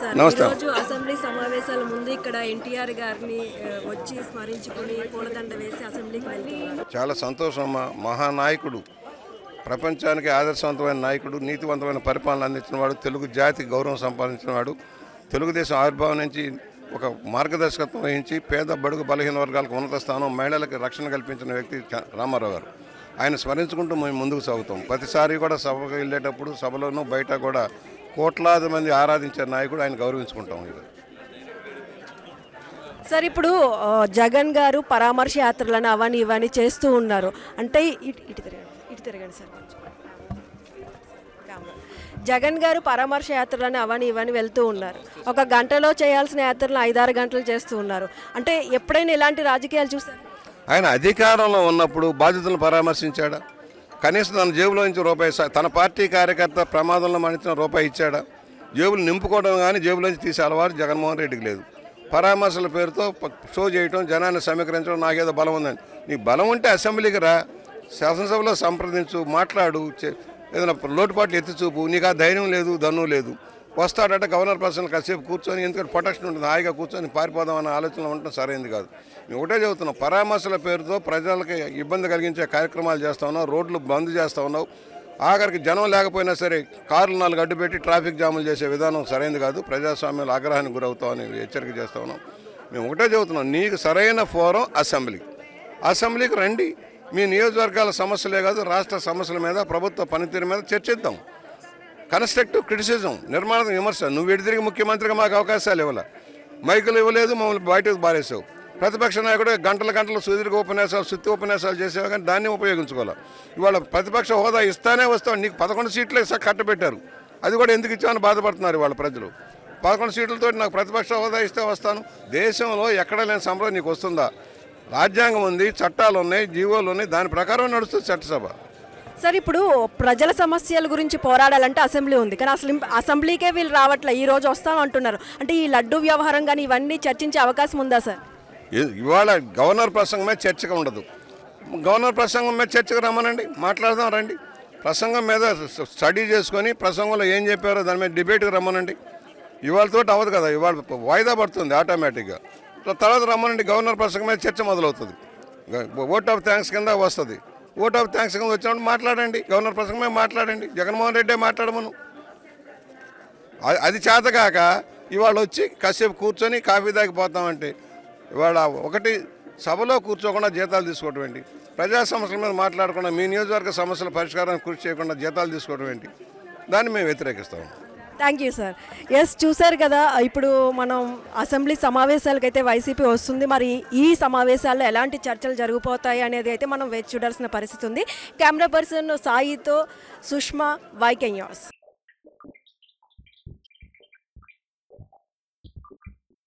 Sir. ఈరోజు assembly సమావేశాల ముందు ఇక్కడ ఎన్టీఆర్ గారిని వచ్చి స్మరించుకుని పూలదండ వేసి అసెంబ్లీకి వెళ్తున్నారు. చాలా సంతోషం అమ్మా. మహానాయకుడు ప్రపంచానికి ఆదర్శవంతమైన నాయకుడు నీతివంతమైన పరిపాలన అందించిన వాడు తెలుగు జాతి గౌరవం సంపాదించిన వాడు తెలుగుదేశం ఆవిర్భావం నుంచి ఒక మార్గదర్శకత్వం వహించి పేద బడుగు బలహీన వర్గాలకు ఉన్నత స్థానం మహిళలకు రక్షణ కల్పించిన వ్యక్తి రామారావు గారు. ఆయన స్మరించుకుంటూ మేము ముందుకు సాగుతాం. ప్రతిసారి కూడా సభకు వెళ్ళేటప్పుడు సభలోనూ బయట కూడా కోట్లాది మంది ఆరాధించే నాయకుడు ఆయన గౌరవించుకుంటాం సార్ ఇప్పుడు జగన్ గారు పరామర్శ యాత్రలను అవని ఇవని చేస్తూ ఉన్నారు. అంటే ఇటు ఇటు తిరగండి ఇటు తిరగండి సార్. జగన్ గారు పరామర్శ యాత్రలను అవని ఇవని వెళ్తూ ఉన్నారు. ఒక గంటలో చేయాల్సిన యాత్రలు ఐదారు గంటలు చేస్తూ ఉన్నారు. అంటే ఎప్పుడైనా ఇలాంటి రాజకీయాలు చూసారు? ఆయన అధికారంలో ఉన్నప్పుడు బాధితులను పరామర్శించాడా? కనీసం తన జేబులో నుంచి రూపాయి తన పార్టీ కార్యకర్త ప్రమాదంలో మరణించిన రూపాయి ఇచ్చాడా? జేబులు నింపుకోవడం కానీ జేబులోంచి తీసే అలవాటు జగన్మోహన్ రెడ్డికి లేదు. పరామర్శల పేరుతో షో చేయటం జనాన్ని సమీకరించడం నాకేదో బలం ఉందని. నీకు బలం ఉంటే అసెంబ్లీకి రా. శాసనసభలో సంప్రదించు మాట్లాడు చే- ఏదైనా లోటుపాట్లు ఎత్తి చూపు. నీకు ఆ ధైర్యం లేదు దన్ను లేదు. వస్తాడంటే గవర్నర్ పర్సన్ కాసేపు కూర్చొని ఎందుకంటే ప్రొటెక్షన్ ఉంటుంది హాయిగా కూర్చొని పారిపోదాం అన్న ఆలోచన ఉండటం సరైంది కాదు. మేము ఒకటే చెబుతున్నాం పరామర్శల పేరుతో ప్రజలకి ఇబ్బంది కలిగించే కార్యక్రమాలు చేస్తా ఉన్నావు రోడ్లు బంద్ చేస్తా ఉన్నావు. ఆఖరికి జనం లేకపోయినా సరే కార్లు నాలుగు అడ్డు పెట్టి ట్రాఫిక్ జాములు చేసే విధానం సరైనది కాదు. ప్రజాస్వామ్యాలు ఆగ్రహానికి గురవుతామని హెచ్చరిక చేస్తా ఉన్నాం. మేము ఒకటే చెబుతున్నాం నీకు సరైన ఫోరం అసెంబ్లీ. అసెంబ్లీకి రండి. మీ నియోజకవర్గాల సమస్యలే కాదు రాష్ట్ర సమస్యల మీద ప్రభుత్వ పనితీరు మీద చర్చిద్దాం. కన్స్ట్రక్టివ్ క్రిటిసిజం నిర్మాణ విమర్శ. నువ్వు ఎడితిరిగి ముఖ్యమంత్రిగా మాకు అవకాశాలు ఇవ్వాల? మైకులు ఇవ్వలేదు మమ్మల్ని బయటకు బారేసావు ప్రతిపక్ష నాయకుడు గంటల గంటలు సుదీర్ఘ ఉపన్యాసాలు సుత్తి ఉపన్యాసాలు చేసేవా కానీ దాన్ని ఉపయోగించుకోవాలి? ఇవాళ ప్రతిపక్ష హోదా ఇస్తానే వస్తావు నీకు పదకొండు సీట్లే ఇస్తా కట్టబెట్టారు. అది కూడా ఎందుకు ఇచ్చామని బాధపడుతున్నారు వాళ్ళ ప్రజలు. పదకొండు సీట్లతో నాకు ప్రతిపక్ష హోదా ఇస్తే వస్తాను. దేశంలో ఎక్కడ లేని సంబరం నీకు వస్తుందా? రాజ్యాంగం ఉంది చట్టాలు ఉన్నాయి జీవోలు ఉన్నాయి దాని ప్రకారం నడుస్తుంది చట్టసభ. సార్ ఇప్పుడు ప్రజల సమస్యల గురించి పోరాడాలంటే అసెంబ్లీ ఉంది. కానీ అసలు అసెంబ్లీకే వీళ్ళు రావట్లే. ఈ రోజు వస్తాం అంటున్నారు. అంటే ఈ లడ్డు వ్యవహారం కానీ ఇవన్నీ చర్చించే అవకాశం ఉందా సార్? ఇవాళ గవర్నర్ ప్రసంగమే మీద చర్చగా ఉండదు. గవర్నర్ ప్రసంగం మీద చర్చకు రమ్మనండి. మాట్లాడదాం రండి. ప్రసంగం మీద స్టడీ చేసుకొని ప్రసంగంలో ఏం చెప్పారో దాని మీద డిబేట్కి రమ్మనండి. ఇవాళతో అవ్వదు కదా. ఇవాళ వాయిదా పడుతుంది ఆటోమేటిక్గా. తర్వాత రమ్మనండి. గవర్నర్ ప్రసంగం మీద చర్చ మొదలవుతుంది. ఓట్ ఆఫ్ థ్యాంక్స్ కింద వస్తుంది. ఓట్ ఆఫ్ థ్యాంక్స్ కింద వచ్చినప్పుడు మాట్లాడండి. గవర్నర్ ప్రసంగమే మాట్లాడండి. జగన్మోహన్ రెడ్డే మాట్లాడమను. అది- అది చేతకాక ఇవాళ వచ్చి కాసేపు కూర్చొని కాఫీ తాగిపోతామంటే ఇవాళ ఒకటి సభలో కూర్చోకుండా జీతాలు తీసుకోవటం ఏంటి? ప్రజా సమస్యల మీద మాట్లాడకుండా మీ నియోజకవర్గ సమస్యల పరిష్కారానికి కృషి చేయకుండా జీతాలు తీసుకోవడం ఏంటి? దాన్ని మేము వ్యతిరేకిస్తాము థ్యాంక్ యూ సార్ ఎస్ చూశారు కదా ఇప్పుడు మనం అసెంబ్లీ సమావేశాలకైతే వైసీపీ వస్తుంది. మరి ఈ సమావేశాల్లో ఎలాంటి చర్చలు జరిగిపోతాయి అనేది అయితే మనం వేచి చూడాల్సిన పరిస్థితి ఉంది. కెమెరా పర్సన్ సాయితో సుష్మా వైకెన్యాస్.